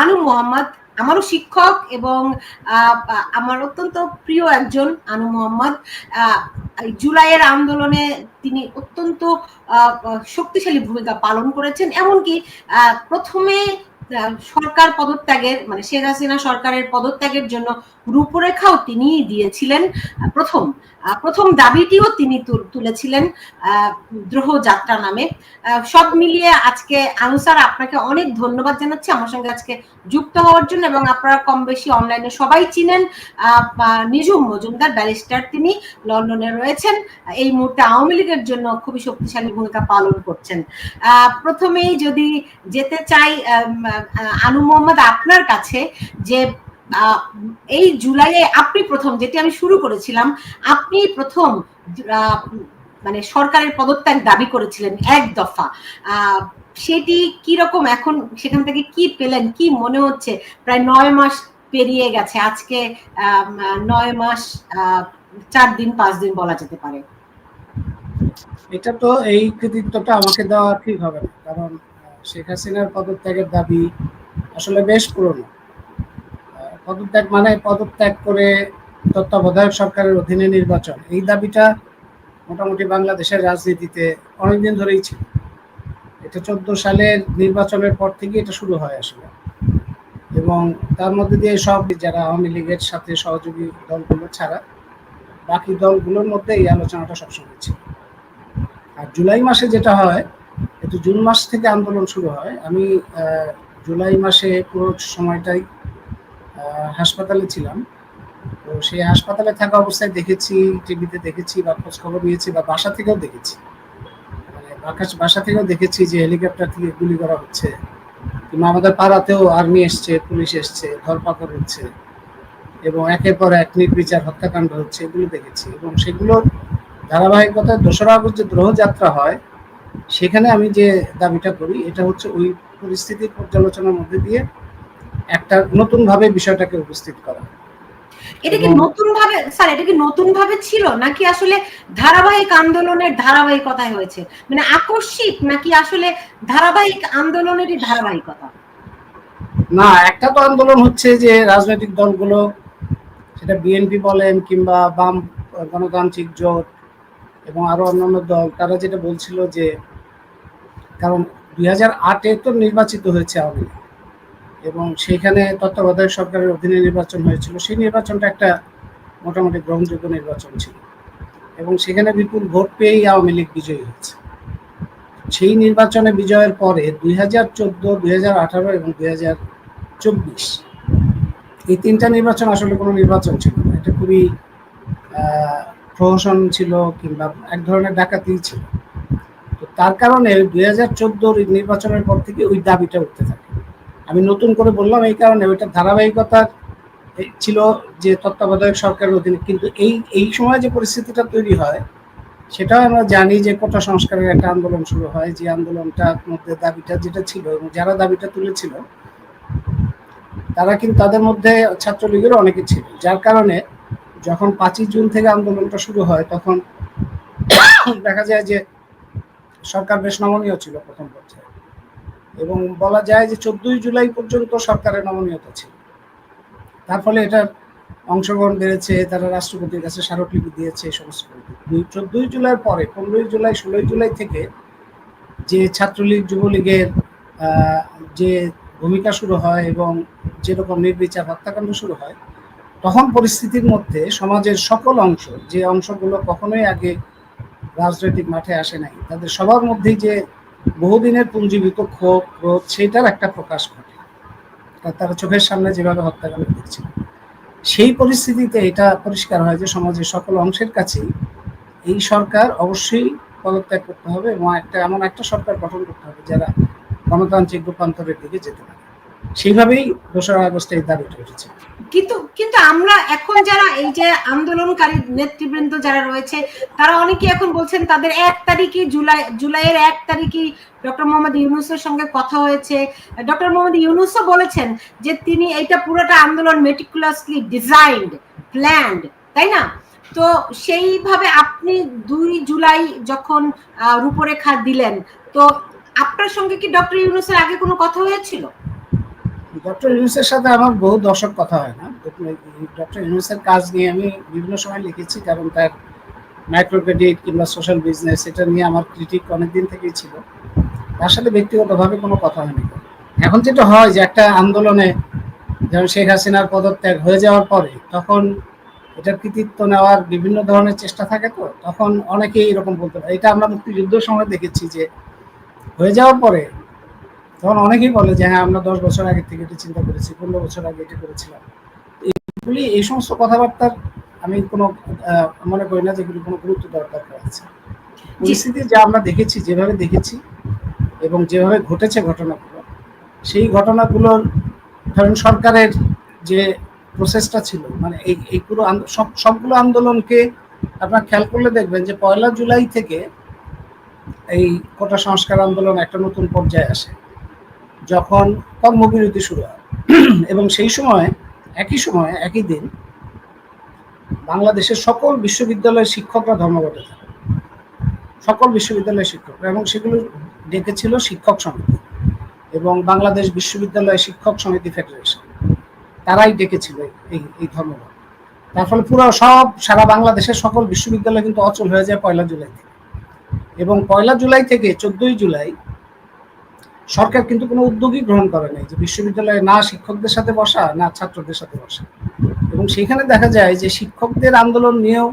আনু মোহাম্মদ, আমারও শিক্ষক এবং আমার অত্যন্ত প্রিয় একজন আনু মোহাম্মদ। জুলাইয়ের আন্দোলনে তিনি অত্যন্ত শক্তিশালী ভূমিকা পালন করেছেন। এমনকি প্রথমে সরকার পদত্যাগের মানে শেখ হাসিনা সরকারের পদত্যাগের জন্য রূপরেখাও তিনি দিয়েছিলেন প্রথম। প্রথম দাবিটিও তিনি তুলেছিলেন দ্রোহ যাত্রা নামে। সব মিলিয়ে আজকে আনুসার আপনাকে অনেক ধন্যবাদ জানাচ্ছি। আমার সঙ্গে আজকে যুক্ত হওয়ার জন্য এবং আপনারা কম বেশি অনলাইনে সবাই চিনেন নিজুম মজুমদার, ব্যারিস্টার তিনি লন্ডনে রয়েছেন। এই মুহূর্তে আওয়ামী লীগের জন্য খুবই শক্তিশালী ভূমিকা পালন করছেন। প্রথমেই যদি যেতে চাই আনু মোহাম্মদ আপনার কাছে যে এই জুলাইয়ে আপনি প্রথম, যেটি আমি শুরু করেছিলাম, আপনি প্রথম মানে সরকারের পদত্যাগ দাবি করেছিলেন এক দফা। সেটি কি রকম এখন সেখান থেকে কি পেলেন? কি মনে হচ্ছে? প্রায় নয় মাস পেরিয়ে গেছে। আজকে নয় মাস চার দিন, পাঁচ দিন বলা যেতে পারে। এটা তো এই কৃতিত্বটা আমাকে দেওয়া ঠিক হবে কারণ শেখ হাসিনার পদত্যাগের দাবি আসলে বেশ পুরনো। পদত্যাগ মানে পদত্যাগ করে তত্ত্বাবধায়ক সরকারের অধীনে নির্বাচন। এই দাবিটা মোটামুটি বাংলাদেশের রাজনীতিতে অনেকদিন ধরেই ছিল। এটা চোদ্দ সালের নির্বাচনের পর থেকে এটা শুরু হয় আসলে। এবং তার মধ্যে দিয়ে সব যারা আওয়ামী লীগের সাথে সহযোগী দলগুলো ছাড়া, বাকি দলগুলোর মধ্যে এই আলোচনাটা সবসময় ছিল। আর জুলাই মাসে যেটা হয় একটু জুন মাস থেকে আন্দোলন শুরু হয়, আমি জুলাই মাসে পুরো সময়টাই হাসপাতালে ছিলাম। তো সেই হাসপাতালে থাকা অবস্থায় দেখেছি, টিভিতে দেখেছি বা খোঁজ খবর নিয়েছি বা বাসা থেকেও দেখেছি। মানে বাসা থেকেও দেখেছি যে হেলিকপ্টার থেকে গুলি করা হচ্ছে। কিংবা আমাদের পাড়াতেও আর্মি এসছে, পুলিশ এসছে, ধরপাকড় হচ্ছে এবং একের পর এক নির্বিচার হত্যাকাণ্ড হচ্ছে, এগুলো দেখেছি এবং সেগুলোর ধারাবাহিকতায় দোসরা আগস্ট যে দ্রোহ যাত্রা হয় সেখানে আমি যে দাবিটা করি এটা হচ্ছে ওই পরিস্থিতির পর্যালোচনার মধ্যে দিয়ে একটা নতুন ভাবে বিষয়টাকে উপস্থিত করা। এটা কি নতুন ভাবে স্যার এটা কি নতুন ভাবে ছিল? নাকি আসলে ধারাবাহিক আন্দোলনের ধারাবাহিকতায় হয়েছে? মানে আকস্মিক নাকি আসলে ধারাবাহিক আন্দোলনেরই ধারাবাহিকতা? না একটা তো আন্দোলন হচ্ছে যে রাজনৈতিক দলগুলো সেটা বিএনপি বলেন কিংবা বাম গণতান্ত্রিক জোট এবং আরও অন্যান্য দল, তারা যেটা বলছিল যে, কারণ দুই হাজার আটে তো নির্বাচিত হয়েছে আওয়ামী লীগ। এবং সেখানে তত্ত্বাবধায়ক সরকারের অধীনে নির্বাচন হয়েছিল। সেই নির্বাচনটা একটা মোটামুটি গ্রহণযোগ্য নির্বাচন ছিল। এবং সেখানে বিপুল ভোট পেয়েই আওয়ামী লীগ বিজয়ী হয়েছে। সেই নির্বাচনে বিজয়ের পরে দুই হাজার চোদ্দ, দুই হাজার আঠারো এবং দুই হাজার চব্বিশ এই তিনটা নির্বাচন আসলে কোনো নির্বাচন ছিল না। এটা খুবই প্রহসন ছিল কিংবা এক ধরনের ডাকাতি ছিল। তো তার কারণে দুই হাজার চোদ্দোর নির্বাচনের পর থেকে ওই দাবিটা উঠতে থাকে। আমি নতুন করে বললাম এই কারণে ওইটা ধারাবাহিকতা ছিল যে তত্ত্বাবধায়ক সরকারের অধীনে। কিন্তু এই এই সময় যে পরিস্থিতিটা তৈরি হয়, সেটাও আমরা জানি যে কোটা সংস্কারের একটা আন্দোলন শুরু হয়, যে আন্দোলনটার মধ্যে দাবিটা যেটা ছিল এবং যারা দাবিটা তুলেছিল, তারা কিন্তু তাদের মধ্যে ছাত্রলীগেরও অনেকে ছিল। যার কারণে যখন পাঁচই জুন থেকে আন্দোলনটা শুরু হয়, তখন দেখা যায় যে সরকার বেশ নমনীয় ছিল প্রথম পর্যায়ে। এবং বলা যায় যে চোদ্দই জুলাই পর্যন্ত সরকারের নমনীয়তা ছিল। তার ফলে এটার অংশগ্রহণ বেড়েছে, তারা রাষ্ট্রপতির কাছে স্মারকলিপি দিয়েছে, এই সমস্ত দুই চোদ্দই জুলাইয়ের পরে, পনেরোই জুলাই, ষোলোই জুলাই থেকে যে ছাত্রলীগ, যুবলীগের যে ভূমিকা শুরু হয় এবং যেরকম নির্বিচার হত্যাকাণ্ড শুরু হয় তখন পরিস্থিতির মধ্যে সমাজের সকল অংশ, যে অংশগুলো কখনোই আগে রাজনৈতিক মাঠে আসে নাই, তাদের সবার মধ্যেই যে বহুদিনের পুঞ্জীবিত ক্ষোভ, ক্রোধ সেটার একটা প্রকাশ ঘটে। তারা চোখের সামনে যেভাবে হত্যাকাণ্ড দেখছিল সেই পরিস্থিতিতে এটা পরিষ্কার হয় যে সমাজের সকল অংশের কাছেই এই সরকার অবশ্যই পদত্যাগ করতে হবে এবং একটা, এমন একটা সরকার গঠন করতে হবে যারা গণতান্ত্রিক রূপান্তরের দিকে যেতে পারে। সেইভাবেই দোসরা আগস্টে দাবিটা উঠেছে। কিন্তু কিন্তু আমরা এখন যারা এই যে আন্দোলনকারী নেতৃবৃন্দ যারা রয়েছে, তারা অনেকে এখন বলছেন তাদের এক তারিখে জুলাই, জুলাইয়ের এক তারিখে ডক্টর মোহাম্মদ ইউনুসের সঙ্গে কথা হয়েছে। ডক্টর মোহাম্মদ ইউনুসও বলেছেন যে তিনি এইটা পুরোটা আন্দোলন মেটিকুলাসলি ডিজাইনড প্ল্যান্ড তাই না? তো সেইভাবে আপনি দুই জুলাই যখন রূপরেখা দিলেন, তো আপনার সঙ্গে কি ডক্টর ইউনুসের আগে কোনো কথা হয়েছিল? ডক্টর ইউনুসের সাথে আমার বহু দশক কথা হয় না। ডক্টর ইউনুসের কাজ নিয়ে আমি বিভিন্ন সময় লিখেছি, কারণ তার মাইক্রো ক্রেডিট কিংবা সোশ্যাল বিজনেস এটা নিয়ে আমার ক্রিটিক অনেকদিন থেকেই ছিল। তার সাথে ব্যক্তিগতভাবে কোনো কথা হয়নি। এখন যেটা হয় যে একটা আন্দোলনে যেমন শেখ হাসিনার পদত্যাগ হয়ে যাওয়ার পরে তখন এটার কৃতিত্ব নেওয়ার বিভিন্ন ধরনের চেষ্টা থাকে তো, তখন অনেকেই এরকম বলতে পারে। এটা আমরা মুক্তিযুদ্ধের সময় দেখেছি যে হয়ে যাওয়ার পরে তখন অনেকেই বলে যে হ্যাঁ আমরা দশ বছর আগে থেকে এটা চিন্তা করেছি, পনেরো বছর আগে এটা করেছিলাম। এইগুলি এই সমস্ত কথাবার্তার আমি কোনো মনে করি না যেগুলি কোনো গুরুত্ব দরকার আছে। পরিস্থিতি যা আমরা দেখেছি, যেভাবে দেখেছি এবং যেভাবে ঘটেছে ঘটনাগুলো, সেই ঘটনাগুলোর ধরেন সরকারের যে প্রসেসটা ছিল মানে এই এই পুরো সব, সবগুলো আন্দোলনকে আপনার খেয়াল করলে দেখবেন যে পয়লা জুলাই থেকে এই কোটা সংস্কার আন্দোলন একটা নতুন পর্যায়ে আসে। যখন কর্মবিরতি শুরু হয়। এবং সেই সময়, একই সময়, একই দিন, বাংলাদেশের সকল বিশ্ববিদ্যালয়ের শিক্ষকরা ধর্মঘটে থাকে। সকল বিশ্ববিদ্যালয়ের শিক্ষকরা। এবং সেগুলো ডেকেছিল শিক্ষক সমিতি এবং বাংলাদেশ বিশ্ববিদ্যালয় শিক্ষক সমিতি ফেডারেশন। তারাই ডেকেছিল এই এই ধর্মঘট। তার ফলে পুরো সব, সারা বাংলাদেশের সকল বিশ্ববিদ্যালয় কিন্তু অচল হয়ে যায় পয়লা জুলাই থেকে। এবং পয়লা জুলাই থেকে চোদ্দই জুলাই সরকার কিন্তু কোনো উদ্যোগই গ্রহণ করে নাই যে বিশ্ববিদ্যালয়ে না শিক্ষকদের সাথে বসা, না ছাত্রদের সাথে বসা। এবং সেখানে দেখা যায় যে শিক্ষকদের আন্দোলন নিয়েও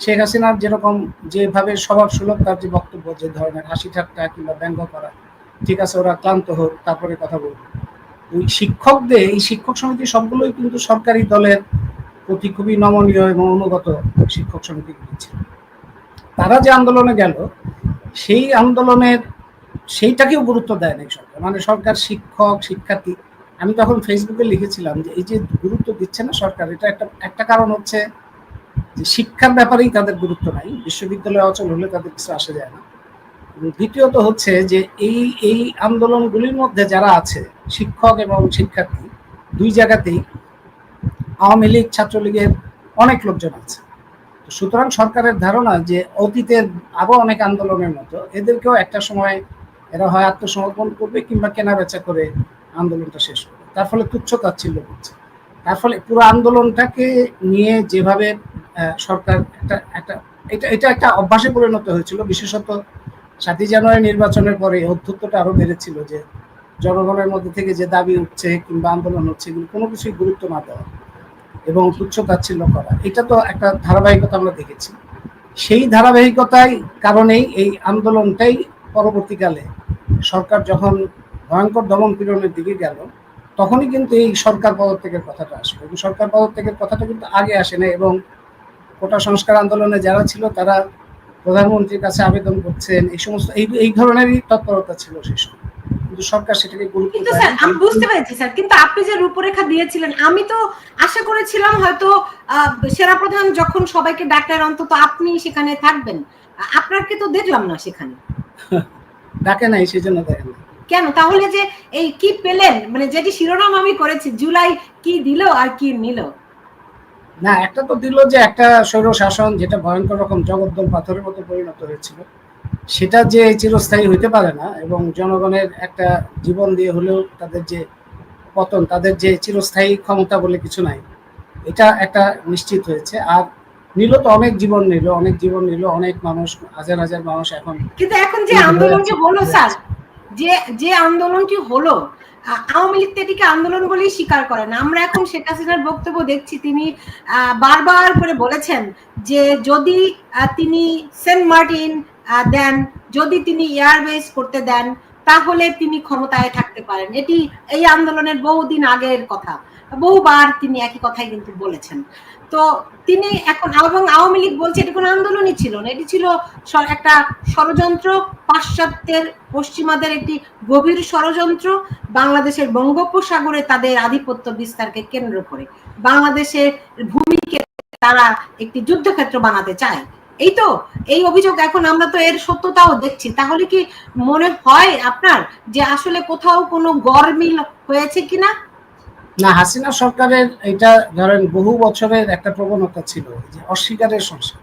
শেখ হাসিনার যেরকম যেভাবে স্বভাব সুলভ তার যে বক্তব্য, যে ধরনের হাসি ঠাট্টা কিংবা ব্যঙ্গ করা, ঠিক আছে, ওরা ক্লান্ত হোক, তারপরে কথা বলব। ওই শিক্ষকদের, এই শিক্ষক সমিতি সবগুলোই কিন্তু সরকারি দলের প্রতি খুবই নমনীয় এবং অনুগত শিক্ষক সমিতি ছিল। তারা যে আন্দোলনে গেল, সেই আন্দোলনের সেইটাকেও গুরুত্ব দেয় নাই সরকার। মানে সরকার শিক্ষক, শিক্ষার্থী, আমি তখন ফেসবুকে লিখেছিলাম যে এই যে গুরুত্ব দিচ্ছে না সরকার, এটা একটা একটা কারণ হচ্ছে যে শিক্ষার ব্যাপারেই তাদের গুরুত্ব নাই, বিশ্ববিদ্যালয় অচল হলে তাদের কিছু আসে যায় না। দ্বিতীয়ত হচ্ছে যে এই এই আন্দোলনগুলির মধ্যে যারা আছে, শিক্ষক এবং শিক্ষার্থী, দুই জায়গাতেই আওয়ামী লীগ, ছাত্রলীগের অনেক লোকজন আছে। তো সুতরাং সরকারের ধারণা যে অতীতের আরও অনেক আন্দোলনের মতো, এদেরকেও একটা সময় এরা হয় আত্মসমর্পণ করবে কিংবা কেনা বেচা করে আন্দোলনটা শেষ করবে। তার ফলে তুচ্ছ তাচ্ছিল্য করছে তার ফলে পুরো আন্দোলনটাকে নিয়ে যেভাবে সরকার একটা একটা, এটা এটা একটা অভ্যাসে পরিণত হয়েছিল। বিশেষত সাতই জানুয়ারি নির্বাচনের পরে অধ্যত্বটা আরও বেড়েছিল যে জনগণের মধ্যে থেকে যে দাবি উঠছে কিংবা আন্দোলন হচ্ছে, এগুলো কোনো কিছুই গুরুত্ব না দেওয়া এবং তুচ্ছ তাচ্ছিল্য করা, এটা তো একটা ধারাবাহিকতা আমরা দেখেছি। সেই ধারাবাহিকতায় কারণেই এই আন্দোলনটাই পরবর্তীকালে সরকার যখন ভয়ঙ্কর দমন পীড়নের দিকে গেল তখনই কিন্তু এই সরকার পদত্যাগের কথাটা আসবে এবং সরকার পদত্যাগের কথাটা কিন্তু আগে আসে না এবং কোটা সংস্কার আন্দোলনে যারা ছিল তারা প্রধানমন্ত্রীর কাছে আবেদন করছেন এই সমস্ত এই এই ধরনেরই তৎপরতা ছিল সেই সময়। কিন্তু সরকার সেটাকে গুরুত্ব কিন্তু স্যার আমি বুঝতে পেরেছি স্যার। কিন্তু আপনি যে রূপরেখা দিয়েছিলেন আমি তো আশা করেছিলাম হয়তো আহ, সেনাপ্রধান যখন সবাইকে ডাকলেন অন্তত আপনি সেখানে থাকবেন। আপনাকে তো দেখলাম না সেখানে। ডাকে নাই সেই জন্য দেখেন না কেন? তাহলে যে এই কি পেলেন? মানে যেটি শিরোনাম আমি করেছি জুলাই কি দিল আর কি নিল? না একটা তো দিল যে একটা স্বৈর শাসন যেটা ভয়ঙ্কর রকম জগদ্দল পাথরের মতো পরিণত হয়েছিল। সেটা যে চিরস্থায়ী হইতে পারে না এবং জনগণের একটা জীবন দিয়ে হলেও তাদের যে পতন তাদের যে চিরস্থায়ী ক্ষমতা বলে কিছু নাই এটা একটা নিশ্চিত হয়েছে। আর নিল তো অনেক জীবন নিল অনেক জীবন নিল অনেক মানুষ হাজার হাজার মানুষ এখন কিন্তু এখন যে আন্দোলনটি হলো স্যার যে যে আন্দোলনটি হলো? আওয়ামী লীগ এটিকে আন্দোলন বলেই স্বীকার করেন আমরা এখন শেখ হাসিনার বক্তব্য দেখছি তিনি আহ, বারবার করে বলেছেন যে যদি তিনি সেন্ট মার্টিন দেন যদি তিনি এয়ারবেস করতে দেন তাহলে তিনি ক্ষমতায় থাকতে পারেন। এটি এই আন্দোলনের বহুদিন আগের কথা। বহুবার তিনি একই কথাই কিন্তু বলেছেন। তো তিনি এখন এবং আওয়ামী লীগ বলছে এটি কোনো আন্দোলনই ছিল না। এটি ছিল একটা ষড়যন্ত্র, পাশ্চাত্যের পশ্চিমাদের একটি গভীর ষড়যন্ত্র, বাংলাদেশের বঙ্গোপসাগরে তাদের আধিপত্য বিস্তারকে কেন্দ্র করে। বাংলাদেশের ভূমিকে তারা একটি যুদ্ধক্ষেত্র বানাতে চায়। এই তো, এই অভিযোগ এখন আমরা তো এর সত্যতাও দেখছি। তাহলে কি মনে হয় আপনার যে আসলে কোথাও কোনো গরমিল হয়েছে কিনা? না, হাসিনা সরকারের এটা ধরেন বহু বছরের একটা প্রবণতা ছিল, যে অস্বীকারের সংস্কার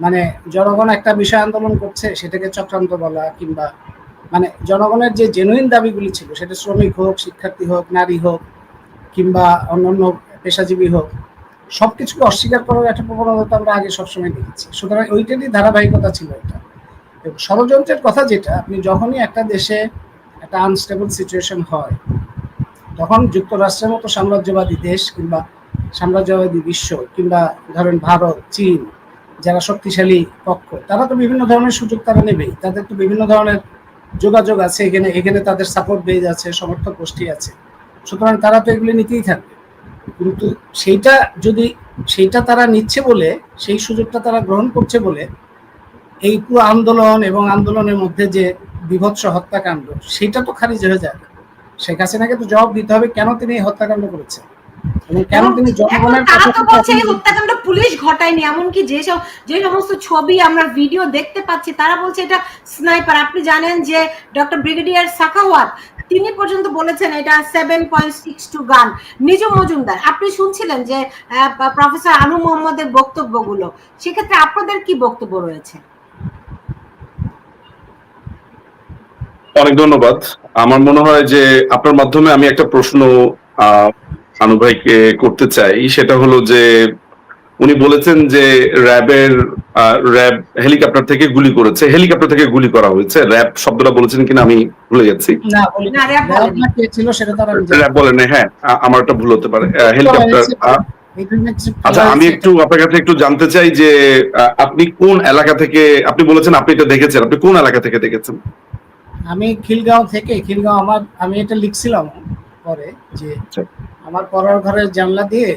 মানে জনগণ একটা বিষয় আন্দোলন করছে, সেটাকে চক্রান্ত বলা কিংবা মানে জনগণের যে জেনুইন দাবিগুলি ছিল, সেটা শ্রমিক হোক, শিক্ষার্থী হোক, নারী হোক, কিংবা অন্যান্য পেশাজীবী হোক, সবকিছুকে অস্বীকার করার একটা প্রবণতা আমরা আগে সবসময় দেখেছি। সুতরাং ওইটারই ধারাবাহিকতা ছিল এটা। এবং ষড়যন্ত্রের কথা যেটা, আপনি যখনই একটা দেশে একটা আনস্টেবল সিচুয়েশন হয় তখন যুক্তরাষ্ট্রের মতো সাম্রাজ্যবাদী দেশ কিংবা সাম্রাজ্যবাদী বিশ্ব কিংবা ধরেন ভারত, চীন, যারা শক্তিশালী পক্ষ, তারা তো বিভিন্ন ধরনের সুযোগ তারা নেবেই। তাদের তো বিভিন্ন ধরনের যোগাযোগ আছে এখানে। এখানে তাদের সাপোর্ট বেজ আছে, সমর্থক গোষ্ঠী আছে। সুতরাং তারা তো এগুলি নিতেই থাকবে। কিন্তু সেইটা যদি সেইটা তারা নিচ্ছে বলে, সেই সুযোগটা তারা গ্রহণ করছে বলে, এই পুরো আন্দোলন এবং আন্দোলনের মধ্যে যে বিভৎস হত্যাকাণ্ড, সেটা তো খারিজ হয়ে যাবে। শেখ হাসিনাকে তো জবাব দিতে হবে কেন তিনি এই হত্যাকাণ্ড করেছেন? কেন তিনি জনগণের তারা তো বলছে এই হত্যাকাণ্ড পুলিশ ঘটায়নি এমনকি যে সব যে সমস্ত ছবি আমরা ভিডিও দেখতে পাচ্ছি তারা বলছে এটা স্নাইপার। আপনি জানেন যে ডক্টর ব্রিগেডিয়ার সাখাওয়াত তিনি পর্যন্ত বলেছেন এটা সেভেন পয়েন্ট সিক্স টু গান নিজ মজুমদার আপনি শুনছিলেন যে প্রফেসর আনু মোহাম্মদের বক্তব্যগুলো? সেক্ষেত্রে আপনাদের কি বক্তব্য রয়েছে? অনেক ধন্যবাদ। আমার মনে হয় যে আপনার মাধ্যমে আমি একটা প্রশ্ন আহ, আনু ভাইকে করতে চাই। সেটা হলো যে উনি বলেছেন যে র্যাবের র্যাব হেলিকপ্টার থেকে গুলি করেছে। হেলিকপ্টার থেকে গুলি করা হয়েছে। র্যাব শব্দটা বলেছেন কিনা আমি ভুলে যাচ্ছি না বলি না, র্যাব বলেনি। না কে ছিল সেটা তারা আমি জানি না। র্যাব বলেন হ্যাঁ আমার একটা ভুল হতে পারে। হেলিকপ্টার আচ্ছা আমি একটু আপনার কাছে একটু জানতে চাই যে আপনি কোন এলাকা থেকে আপনি বলেছেন আপনি এটা দেখেছেন। আপনি কোন এলাকা থেকে দেখেছেন? আমি খিলগাঁও থেকে খিলগাঁও আমার আমি এটা লিখছিলাম পরে যে আচ্ছা। আমার পড়ার ঘরের জানলা দিয়ে